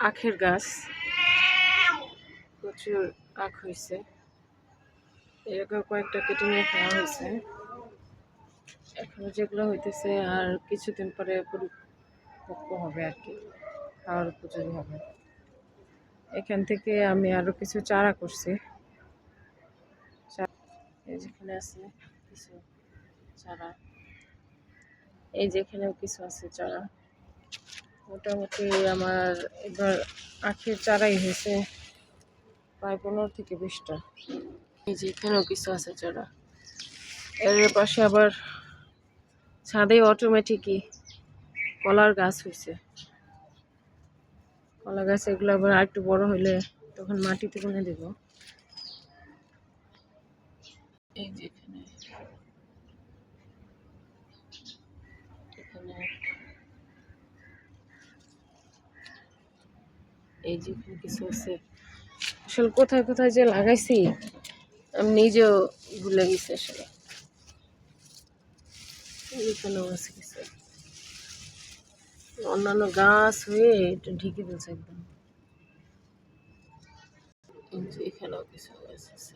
আখের গাছ। প্রচুর আখ হয়েছে এরকম কয়েকটা কেটে নিয়ে খাওয়া হয়েছে এখন যেগুলো হইতেছে আর কিছুদিন পরে পরিপক্ক হবে আর কি। খাওয়ার উপযোগী হবে। এখান থেকে আমি আরও কিছু চারা করছি। যেখানে আছে কিছু চারা। এই যেখানেও কিছু আছে চারা। মোটামুটি আমার এবার আখের চারাই হয়েছে প্রায় পনেরো থেকে বিশটা। এই যে এখানেও কিছু আছে চারা। এর পাশে আবার ছাদে অটোমেটিকই কলার গাছ হয়েছে। কলা গাছ এগুলো আবার একটু বড় হইলে তখন মাটিতে বুনে দেব। এই যে এখানে এখানে এই যে কিছু আছে। আসলে কোথায় কোথায় যে লাগাইছি, আমি নিজেও ভুলে গেছি আসলে। এখানে আছে কিছু। অন্যান্য গাছ হয়ে এটা ঢেকে দিয়েছে একদম। এখানেও কিছু গাছ আছে।